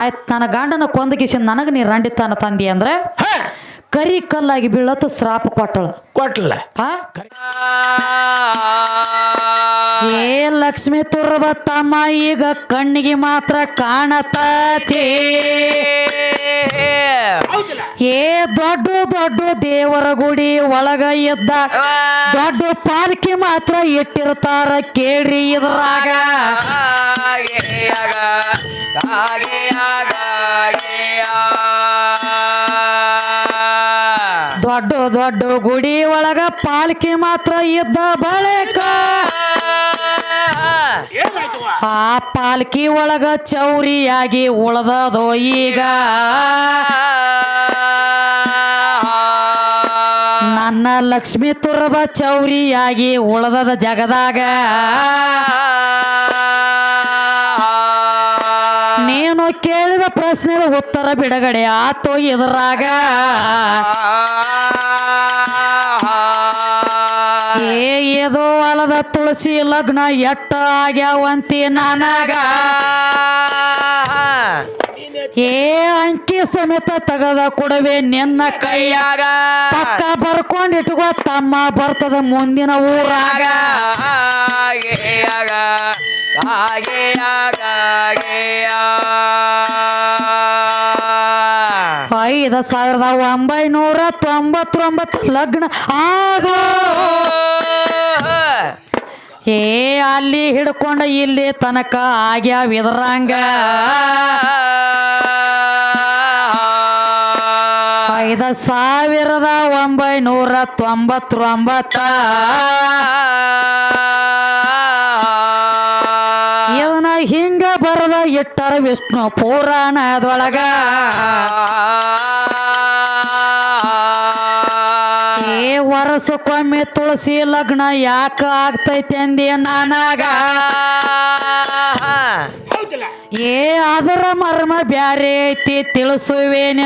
ಆಯ್ತು ನನ್ನ ಗಂಡನ ಕೊಂದಗಿಸಿ ನನಗೆ ನೀ ರಂಡಿತಾನ ತಂದಿ ಅಂದ್ರೆ ಕರಿ ಕಲ್ಲಾಗಿ ಬೀಳತ್ತ ಶ್ರಾಪ ಕೊಟ್ಟಳು. ಕೊಟ್ಲ. ಹಾ ಏ ಲಕ್ಷ್ಮಿ ತುರ್ವ ತಮ್ಮ ಈಗ ಕಣ್ಣಿಗೆ ಮಾತ್ರ ಕಾಣತತಿ. ಏ ದೊಡ್ಡ ದೊಡ್ಡ ದೇವರ ಗುಡಿ ಒಳಗ ಇದ್ದ ದೊಡ್ಡ ಪಾಲ್ಕಿ ಮಾತ್ರ ಇಟ್ಟಿರ್ತಾರ ಕೇಳಿ ಇದ್ರಾಗ. ದೊಡ್ಡ ದೊಡ್ಡ ಗುಡಿ ಒಳಗ ಪಾಲ್ಕಿ ಮಾತ್ರ ಇದ್ದ ಬಳಿಕ ಆ ಪಾಲ್ಕಿ ಒಳಗ ಚೌರಿಯಾಗಿ ಉಳ್ದದೋ ಈಗ. ನನ್ನ ಲಕ್ಷ್ಮೀ ತುರ್ಬ ಚೌರಿಯಾಗಿ ಉಳ್ದದ ಜಗದಾಗ. ನೀನು ಕೇಳಿದ ಪ್ರಶ್ನೆಗೆ ಉತ್ತರ ಬಿಡುಗಡೆ ಆತೋ ಇದ್ರಾಗ. ಏ ಏದೋ ಅಲದ ತುಳಸಿ ಲಗ್ನ ಎಟ್ಟ ಆಗ್ಯಾವಂತಿ ನನಗ. ಏ, ಅಂಕಿ ಸಮೇತ ತಗದ ಕೊಡವೆ ನಿನ್ನ ಕೈಯಾಗ. ಪಕ್ಕ ಬರ್ಕೊಂಡ್ ಇಟ್ಕೋ, ತಮ್ಮ ಬರ್ತದ ಮುಂದಿನ ಊರಾಗ. ಐದ ಸಾವಿರದ ಒಂಬೈನೂರ ತೊಂಬತ್ತೊಂಬತ್ತು ಲಗ್ನ ಆಗೋ ಏ ಅಲ್ಲಿ ಹಿಡ್ಕೊಂಡ ಇಲ್ಲಿ ತನಕ ಆಗ್ಯಾವ ಇದ್ರಂಗ ಐದ ಸಾವಿರದ ಒಂಬೈನೂರ ತೊಂಬತ್ತೊಂಬತ್ತ ಇಟ್ಟರ ವಿಷ್ಣು ಪುರಾಣದೊಳಗ. ಏ ವರ್ಷಕ್ಕೊಮ್ಮೆ ತುಳಸಿ ಲಗ್ನ ಯಾಕ ಆಗ್ತೈತೆ ಅಂದೆ ನನಗ. ಏ ಅದರ ಮರ್ಮ ಬ್ಯಾರೆ ಐತಿ ತಿಳಿಸುವೇನೆ.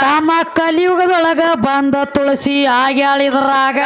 ತಮ್ಮ ಕಲಿಯುಗದೊಳಗ ಬಂದ ತುಳಸಿ ಆಗ್ಯಾಳಿದ್ರಾಗ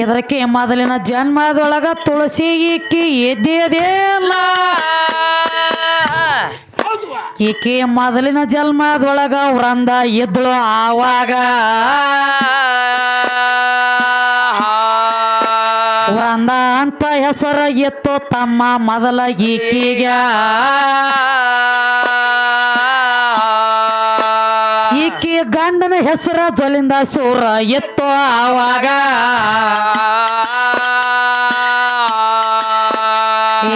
ಇದಕ್ಕೆ ಮೊದಲಿನ ಜನ್ಮದೊಳಗ ತುಳಸಿ ಈಕಿ ಅಲ್ಲ ಈಕೆ ಮೊದಲಿನ ಜನ್ಮದೊಳಗ ವೃಂದ ಇದ್ಳು ಆವಾಗ. ಹೆಸರ ಎತ್ತು ತಮ್ಮ ಮೊದಲ ಈಕೆಯ ಈಕೆ ಗಂಡನ ಹೆಸರ ಜಲಿಂದ ಸೂರ ಎತ್ತು ಆವಾಗ.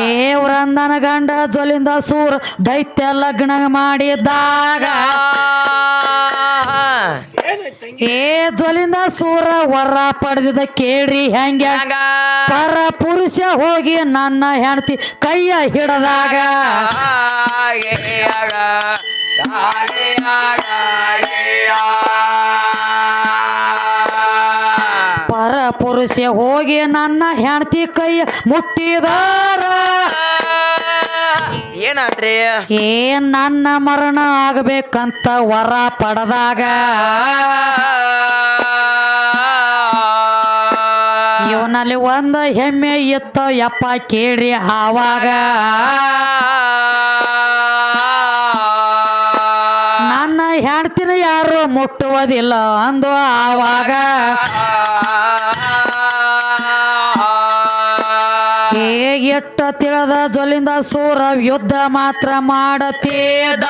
ಏ ವೃಂದನ ಗಂಡ ಜೊಲಿಂದ ಸೂರ ದೈತ್ಯ ಲಗ್ನ ಮಾಡಿದಾಗ ಏ ಜೊಲಿಂದ ಸೂರ ವರ ಪಡೆದಿದ ಕೇಳ್ರಿ ಹೆಂಗ? ಪರ ಪುರುಷ ಹೋಗಿ ನನ್ನ ಹೆಂಡತಿ ಕೈಯ ಹಿಡದಾಗ. ಪರ ಪುರುಷ ಹೋಗಿ ನನ್ನ ಹೆಂಡತಿ ಕೈ ಮುಟ್ಟಿದಾರ. ಏನಾದ್ರಿ ಏನ್ ನನ್ನ ಮರಣ ಆಗ್ಬೇಕಂತ ವರ ಪಡೆದಾಗ. ಇವನಲ್ಲಿ ಒಂದು ಹೆಮ್ಮೆ ಇತ್ತು ಯಪ್ಪ ಕೇಳ್ರಿ ಆವಾಗ ನನ್ನ ಹೆಣ್ತಿನ ಯಾರು ಮುಟ್ಟುವುದಿಲ್ಲ ಅಂದು ಆವಾಗ. ಹೇಗೆಟ್ಟ ತಿಳದ ಜೊಲಿಂದ ಸೂರ ಯುದ್ಧ ಮಾತ್ರ ಮಾಡತೇದ.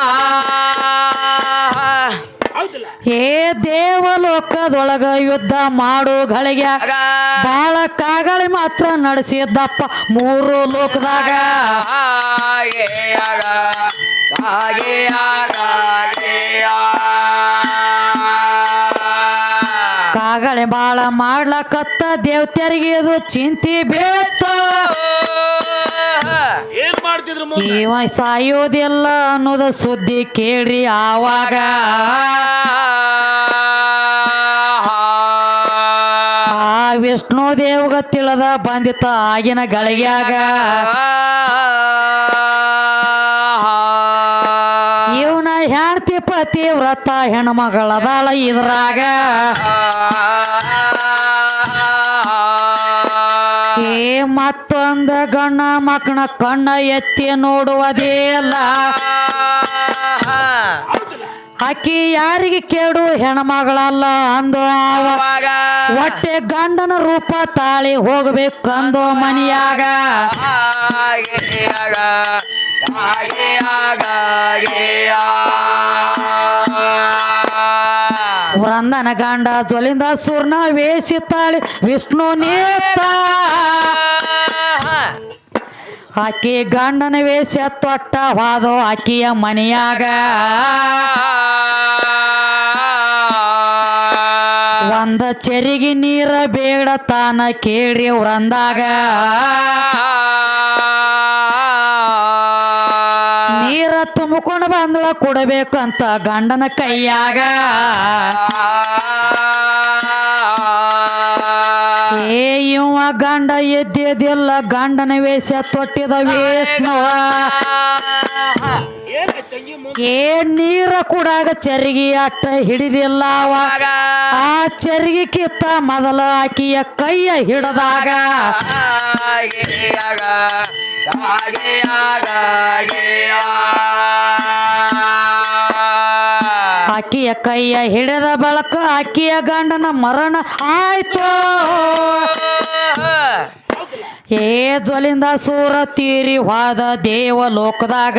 ಹೇ ದೇವಲೋಕದೊಳಗ ಯುದ್ಧ ಮಾಡು ಗಳಿಗೆ ಬಾಳ ಕಾಗಳಿ ಮಾತ್ರ ನಡೆಸಿದ್ದಪ್ಪ ಮೂರು ಲೋಕದಾಗ. ಕಾಗಳೆ ಬಾಳ ಮಾಡ್ಲಕತ್ತ ದೇವತೆಯರಿಗೆ ಇದು ಚಿಂತಿ ಬೇತ ಏನ್ ಮಾಡ್ತಿದ್ರು ಅನ್ನೋದ ಸುದ್ದಿ ಕೇಳ್ರಿ ಆವಾಗ. ಆ ವಿಷ್ಣು ದೇವ್ಗ ತಿಳದ ಬಂದಿತ್ತ ಆಗಿನ ಗಳಿಗ್ಯಾಗ. ಇವನ ಹೆಣ್ತಿ ಪತಿ ವ್ರತ ಹೆಣ್ಮಗಳದಾಳ ಇದ್ರಾಗ. ಮತ್ತೊಂದ ಗಣ ಮಕ್ಕಳ ಕಣ್ಣ ಎತ್ತಿ ನೋಡುವುದೇ ಅಲ್ಲ ಆಕಿ ಯಾರಿಗೆ ಕೇಡು ಹೆಣ್ಮಗಳಲ್ಲ ಅಂದು ಒಟ್ಟೆ ಹೊಟ್ಟೆ ಗಂಡನ ರೂಪ ತಾಳಿ ಹೋಗ್ಬೇಕಂದು ಮನಿಯಾಗ. ವೃಂದನ ಗಂಡ ಜ್ವಲಿಂದ ಸೂರ್ಣ ವೇಷಿತಾಳೆ ವಿಷ್ಣು ನೇತ. ಆಕಿ ಗಂಡನ ವೇಷ ತೊಟ್ಟ ವಾದೋ ಆಕಿಯ ಮನೆಯಾಗ. ಒಂದ ಚೆರಿಗೆ ನೀರ ಬೇಡ ತಾನ ಕೇಳಿ ವೃಂದಾಗ. ನೀರ ಬಂದಳ ಕೊಡಬೇಕು ಅಂತ ಗಂಡನ ಕೈಯಾಗ. ಏ ಇವ ಗಂಡ ಎದ್ದೆದಿಲ್ಲ ಗಂಡನ ವೇಷ ತೊಟ್ಟಿದ ವೇಷ್ಣವ. ಏ ನೀರ ಕೂಡ ಚರಿಗೆ ಅಟ್ಟ ಹಿಡಿದಿಲ್ಲ ಅವ ಆ ಚರಿಗೆ ಕಿತ್ತ ಮೊದಲ ಆಕಿಯ ಕೈಯ ಹಿಡದಾಗ. ಆಕಿಯ ಕೈಯ ಹಿಡಿದ ಬಳಕ ಆಕಿಯ ಗಂಡನ ಮರಣ ಆಯ್ತು. ಏ ಜ್ವಲಿಂದ ಸೂರ ತೀರಿ ಹೋದ ದೇವ ಲೋಕದಾಗ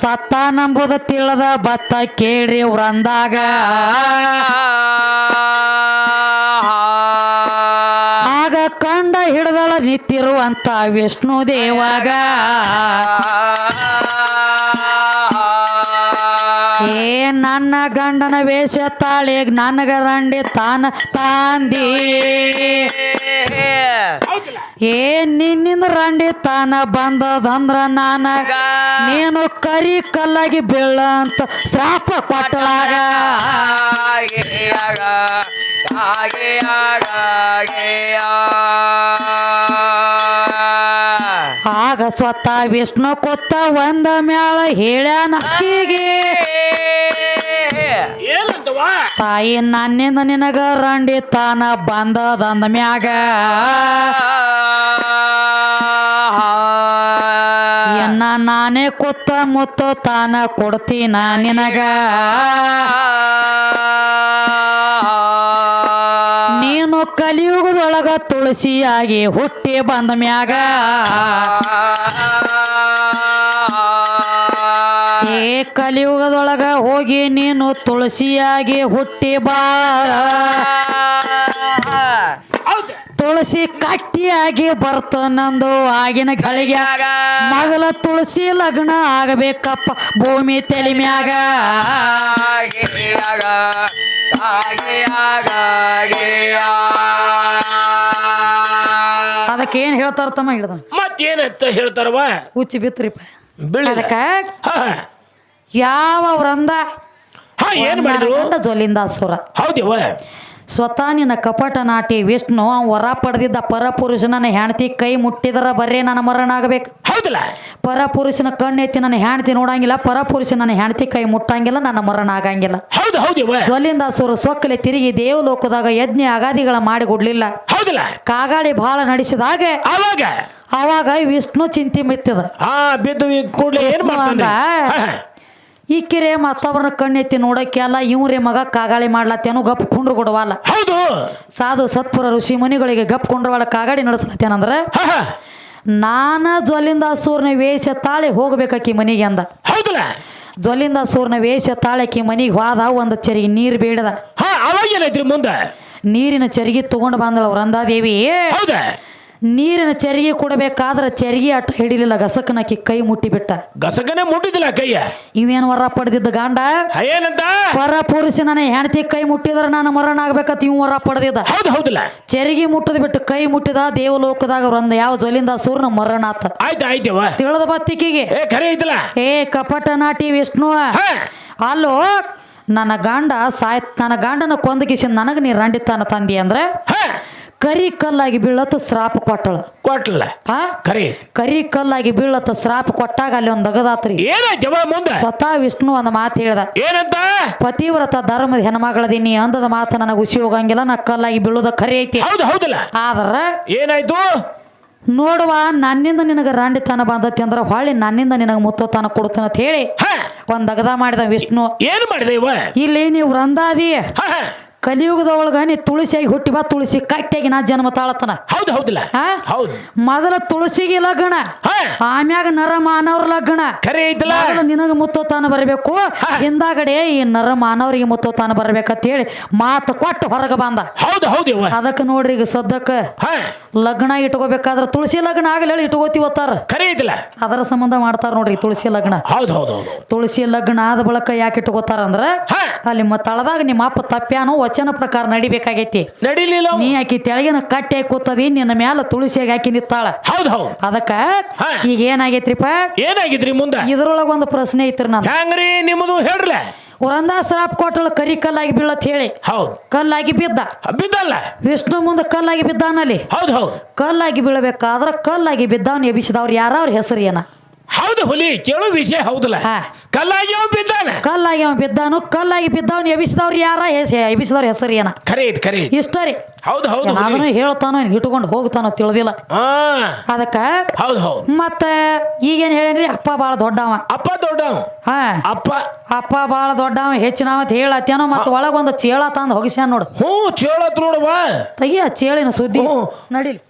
ಸತ್ತ ನಂಬುದ ತಿಳದ ಬತ್ತ ಕೇಳ್ರಿ ವ್ರಂದಾಗ ಆಗ ಕಂಡ ಹಿಡ್ದಳ ನಿಂತಿರುವಂತ ವಿಷ್ಣು ದೇವಾಗ. ಏ ನನ್ನ ಗಂಡನ ವೇಷ ತಾಳೆ ನನಗ ರಂಡಿ ತಾನ ತಾಂದಿ. ಏ ನಿನ್ನಿಂದ ರಂಡಿ ತಾನ ಬಂದದಂದ್ರ ನಾನ ನೀನು ಕರಿ ಕಲ್ಲಾಗಿ ಬೀಳ ಅಂತ ಶ್ರಾಪ ಕೊಟ್ಟಳಾಗ. ಆಗ ಸ್ವತಃ ವಿಷ್ಣು ಕೊತ್ತ ಒಂದ ಮ್ಯಾಳ ಹೇಳ್ಯಾನ ಅಕ್ಕಿಗೆ ಏನಂತವಾ ತಾಯಿ ನನ್ನಿಂದ ನಿನಗ ರಂಡಿ ತಾನ ಬಂದದಂದ ಮ್ಯಾಗ. ಎನ್ನ ನಾನೇ ಕೊತ್ತ ಮುತ್ತ ತಾನ ಕೊಡ್ತೀನ ನಿನಗ. ನೀನು ಕಲಿಯುಗದೊಳಗ ತುಳಸಿಯಾಗಿ ಹುಟ್ಟಿ ಬಂದ ಮ್ಯಾಗ. ಏ ಕಲಿಯುಗದೊಳಗ ಹೋಗಿ ನೀನು ತುಳಸಿಯಾಗಿ ಹುಟ್ಟಿ ಬಾ. ತುಳಸಿ ಕಟ್ಟಿಯಾಗಿ ಬರ್ತ ನಂದು ಆಗಿನ ಗಳಿಗೆ ಮೊದಲ ತುಳಸಿ ಲಗ್ನ ಆಗಬೇಕಪ್ಪ. ಭೂಮಿ ತೆಲಿಮ್ಯಾಗ ಮ್ಯಾಗ. ಅದಕ್ಕೆ ಏನ್ ಹೇಳ್ತಾರ ತಮ್ಮ ಹಿಡ್ದ? ಮತ್ತೇನಂತ ಹೇಳ್ತಾರವ ಹುಚ್ಚಿ ಬಿತ್ರಿಪ್ಪ. ಬಿಳಿ ಅದಕ್ಕ ಯಾವ ವೃಂದ? ಹಾ ಏನ್ ಮಾಡಿದ್ರು? ಗಂಡ ಜೊಲಿಂದಾಸುರ ಹೌದವ ಸ್ವತಃ ನಿನ್ನ ಕಪಟ ನಾಟಿ ವಿಷ್ಣು ವರ ಪಡೆದಿದ್ದ ಪರಪುರುಷನ ಹೆಂಡತಿ ಕೈ ಮುಟ್ಟಿದರ ಬರ್ರೆ ನನ್ನ ಮರಣ ಆಗಬೇಕು. ಹೌದಲ್ಲ? ಪರಪುರುಷನ ಕಣ್ಣೆತ್ತಿ ನನ್ನ ಹೆಂಡತಿ ನೋಡಂಗಿಲ್ಲ ಪರಪುರುಷ ನನ್ನ ಹೆಂಡತಿ ಕೈ ಮುಟ್ಟಂಗಿಲ್ಲ ನನ್ನ ಮರಣ ಆಗಂಗಿಲ್ಲ. ಹೌದು ಜ್ವಲಿಂದಾಸುರು ಸೊಕ್ಕಲೆ ತಿರುಗಿ ದೇವಲೋಕದಾಗ ಯಜ್ಞ ಅಗಾದಿಗಳ ಮಾಡಿಕೊಡ್ಲಿಲ್ಲ ಹೌದಿಲ್ಲ? ಕಾಗಾಳಿ ಬಹಳ ನಡೆಸಿದಾಗ ಅವಾಗ ಅವಾಗ ವಿಷ್ಣು ಚಿಂತೆ ಮೆತ್ತದ. ಆ ಬಿದ್ದು ಕೂಡ್ಲೆ ಏನ್ ಮಾಡ್ತಾನೆ? ಈಕಿರೆ ಮತ್ತೊಬ್ಬರನ್ನ ಕಣ್ಣೆತ್ತಿ ನೋಡಕ್ಕೆಲ್ಲ ಇವ್ರೆ ಮಗ ಕಾಗಾಳಿ ಮಾಡ್ಲತ್ತೇನು ಗಪ್ ಕುಂಡ್ರು ಕೊಡವಲ್ಲ ಹೌದು. ಸಾಧು ಸತ್ಪುರ ಋಷಿ ಮುನಿಗಳಿಗೆ ಗಪ್ ಕುಂಡ್ರವಾಳ ಕಾಗಾಡಿ ನಡೆಸ್ಲತ್ತೇನಂದ್ರ ನಾನ ಜ್ವಲಿಂದ ಸೂರ್ನ ವೇಷ ತಾಳಿ ಹೋಗ್ಬೇಕಾಕಿ ಮನೆಗೆ ಅಂದ. ಹೌದಲ್ಲ. ಜ್ವಲಿಂದಾಸೂರ್ನ ವೇಷ ತಾಳಕಿ ಮನಿಗೆ ಹೋದ ಒಂದು ಚರಿಗೆ ನೀರು ಬೀಳದ ಮುಂದ. ನೀರಿನ ಚರಿಗೆ ತಗೊಂಡು ಬಂದಳ ವೃಂದಾದೇವಿ. ಹೌದ. ನೀರಿನ ಚರಿಗೆ ಕೊಡಬೇಕಾದ್ರೆ ಚರಿಗೆ ಅಟ್ಟ ಹಿಡಿಲಿಲ್ಲ ಗಸಕನಕ್ಕೆ ಕೈ ಮುಟ್ಟಿಬಿಟ್ಟ. ಗಸಕನೆ ಮುಟ್ಟಿದಿಲ್ಲ ಕೈಯ? ಇವೇನು ವರ ಪಡೆದಿದ್ದ ಗಾಂಡ? ಏನಂತ ಪರ ಪುರುಷ ನನ್ನ ಹೆಂಡತಿ ಕೈ ಮುಟ್ಟಿದ್ರೆ ನಾನು ಮರಣ ಆಗ್ಬೇಕಂತ ಇವ್ ವರ ಪಡೆದಿದ್ದ. ಹೌದು ಹೌದಿಲ್ಲ. ಚರಿಗೆ ಮುಟ್ಟದ ಬಿಟ್ಟು ಕೈ ಮುಟ್ಟಿದ ದೇವಲೋಕದಾಗ ಒಂದ್ ಯಾವ ಜೊಲಿಂದ ಸೂರ್ನ ಮರಣ ಆತ. ಆಯ್ತು ಆಯ್ತವ ತಿಳಿದ ಬತ್ತಿಕಿಗೆ ಏ ಖರೆ ಐತಲ್ಲ? ಏ ಕಪಟ ನಾಟಿ ವಿಷ್ಣು ಅಲ್ಲೋ ನನ್ನ ಗಂಡ ಸಾಯ್ ನನ್ನ ಗಂಡನ ಕಿಶನ್ ನನಗೆ ನೀ ರಂಡಿತಾನ ತಂದಿ ಅಂದ್ರೆ? ಕರಿ ಕಲ್ಲಾಗಿ ಬೀಳತ್ತ ಶ್ರಾಪ ಕೊಟ್ಟಳ. ಕೊಟ್ಲ? ಕರಿ. ಕರಿ ಕಲ್ಲಾಗಿ ಬೀಳತ್ತ ಶ್ರಾಪ ಕೊಟ್ಟಾಗ ಅಲ್ಲಿ ಒಂದ್ ಏನಾಯ್ತವ ಮುಂದ? ಸ್ವತಃ ವಿಷ್ಣು ಒಂದ್ ಮಾತು ಹೇಳ್ದ. ಏನಂತ? ಪತಿವ್ರತ ಧರ್ಮದ ಹೆಣ್ಮಗಳದೀನಿ ಅಂದದ ಮಾತು ನನಗೆ ಉಸಿ ಹೋಗಂಗಿಲ್ಲ ನಾ ಕಲ್ಲಾಗಿ ಬೀಳುದ ಕರಿ ಐತಿ. ಹೌದು ಹೌದಲ್ಲ? ಆದ್ರ ಏನಾಯ್ತು? ನೋಡುವ ನನ್ನಿಂದ ನಿನಗೆ ರಾಂಡಿತನ ಬಂದತಿ ಅಂದ್ರ ಹೊಳ್ಳಿ ನನ್ನಿಂದ ನಿನಗೆ ಮುತ್ತೋತನ ಕೊಡ್ತಾನ ಅಂತ ಹೇಳಿ. ಒಂದ್ ದಗದ ಮಾಡಿದ ವಿಷ್ಣು. ಏನ್ ಮಾಡಿದ ಇವ? ಇಲ್ಲಿ ನೀವು ರಂದಾದಿ. ಕಲಿಯುಗದೊಳಗ ನೀ ತುಳಸಿಯಾಗಿ ಹುಟ್ಟಿ ಬಾ ತುಳಸಿ ಕಟ್ಟಿಯಾಗಿ ನಾ ಜನ್ಮ ತಾಳತನ ಹೌದು ಹೌದಿಲ್ಲ. ಹಾ? ಹೌದು. ಮೊದಲ ತುಳಸಿಗೆ ಲಗ್ನ ಆಮ್ಯಾಗ ನರ ಮಾನವ್ರ ಲಗ್ನ. ಕರೆ ಐತಲ್ಲ? ನಿನಗೆ ಮುತ್ತೋತಾನ ಬರಬೇಕು ಹಿಂದಾಗಡೆ ಈ ನರ ಮಾನವರಿಗೆ ಮುತ್ತೋತಾನ ಬರ್ಬೇಕಂತ ಹೇಳಿ ಮಾತು ಕೊಟ್ಟು ಹೊರಗೆ ಬಂದ. ಹೌದು ಹೌದು ಅದಕ್ಕೆ ನೋಡ್ರಿ ಈಗ ಸದ್ಯಕ್ಕ ಲಗ್ನ ಇಟ್ಕೋಬೇಕಾದ್ರೆ ತುಳಸಿ ಲಗ್ನ ಆಗಲಿ ಹೇಳಿ ಇಟ್ಕೋತೀವತ್ತಾರ ಕರೆ ಐತಲ್ಲ? ಅದರ ಸಂಬಂಧ ಮಾಡ್ತಾರ ನೋಡ್ರಿ ತುಳಸಿ ಲಗ್ನ. ಹೌದು ತುಳಸಿ ಲಗ್ನ ಆದ ಬಳಕ ಯಾಕೆ ಇಟ್ಕೋತಾರ ಅಂದ್ರ ಅಲ್ಲಿ ತಳದಾಗ ನಿಮ್ಮ ಅಪ್ಪ ತಪ್ಪ್ಯಾನು ವಚನ ಪ್ರಕಾರ ನಡಿಬೇಕಾಗೈತಿ. ನಡಿಲಿಲ್ಲ ನೀ ಆಕಿ ತೆಳಗಿನ ಕಟ್ಟಿ ಕೂತದಿ ನಿನ್ನ ಮ್ಯಾಲ ತುಳಸಿಯಾಗಿ ಹಾಕಿ ನಿತ್ತಾಳ ಹೌದು ಹೌದು. ಅದಕ್ಕ ಈಗ ಏನಾಗೈತ್ರಿಪ್ಪ? ಏನಾಗಿದ್ರಿ ಮುಂದೆ? ಇದ್ರೊಳಗ ಒಂದು ಪ್ರಶ್ನೆ ಐತ್ರಿ ನಾನು ಹೆಂಗ್ರಿ ನಿಮ್ಮದು ಹೇಳ್ರಿ ವರಂದ ಸ್ರಾಪ್ ಕೊಟ್ಟಳು ಕರಿ ಕಲ್ಲಾಗಿ ಬೀಳತ್ ಹೇಳಿ. ಹೌದು. ಕಲ್ಲಾಗಿ ಬಿದ್ದ. ಬಿದ್ದಲ್ಲ. ವಿಷ್ಣು ಮುಂದೆ ಕಲ್ಲಾಗಿ ಬಿದ್ದಾನಲ್ಲಿ. ಹೌದು ಹೌದು. ಕಲ್ಲಾಗಿ ಬೀಳಬೇಕಾದ್ರ ಕಲ್ಲಾಗಿ ಬಿದ್ದವನ್ ಎಬ್ಬಿಸಿದವ್ರು ಯಾರ ಅವ್ರ ಹೆಸರು ಏನ? ಹೌದು ಹುಲಿ ಕೇಳೋ ವಿಷಯ ಹೌದಲ್ಲ. ಹಾ. ಕಲ್ಲಾಗಿ ಅವ ಬಿದ್ದಾನ. ಕಲ್ಲಾಗಿ ಅವ ಬಿದ್ದಾನು ಕಲ್ಲಾಗಿ ಬಿದ್ದವನು ಎಬಿಸಿದವ್ರು ಯಾರ? ಹೆಸ- ಎಬಿಸಿದವ್ರ ಹೆಸರು ಏನ? ಕರೆ ಖರೀದ್. ಇಷ್ಟ ರೀ. ಹೌದು ಹೌದು ಹುಲಿ. ಅದನ್ನು ಹೇಳ್ತಾನೋ ಇಟ್ಕೊಂಡು ಹೋಗ್ತಾನೋ ತಿಳಿದಿಲ್ಲ. ಹಾ. ಅದಕ್ಕ ಹೌದು ಹೌದು. ಮತ್ತ ಈಗೇನ್ ಹೇಳೇನ್ರಿ? ಅಪ್ಪ ಬಾಳ ದೊಡ್ಡವ. ಅಪ್ಪ ದೊಡ್ಡವ. ಹಾ. ಅಪ್ಪ. ಅಪ್ಪ ಬಾಳ ದೊಡ್ಡವ ಹೆಚ್ಚಿನವ ಅಂತ ಹೇಳತ್ತೇನೋ ಮತ್ತ ಒಳಗೊಂದು ಚೇಳ ತಂದು ಹೋಗಿಸ್ಯಾನ ನೋಡು. ಹ್ಞೂ ಚೇಳತ್ ನೋಡವ್ವ ತೆಗಿಯ ಚೇಳಿನ ಸುದ್ದಿ. ಹ್ಞೂ. ನಡಿಲಿ.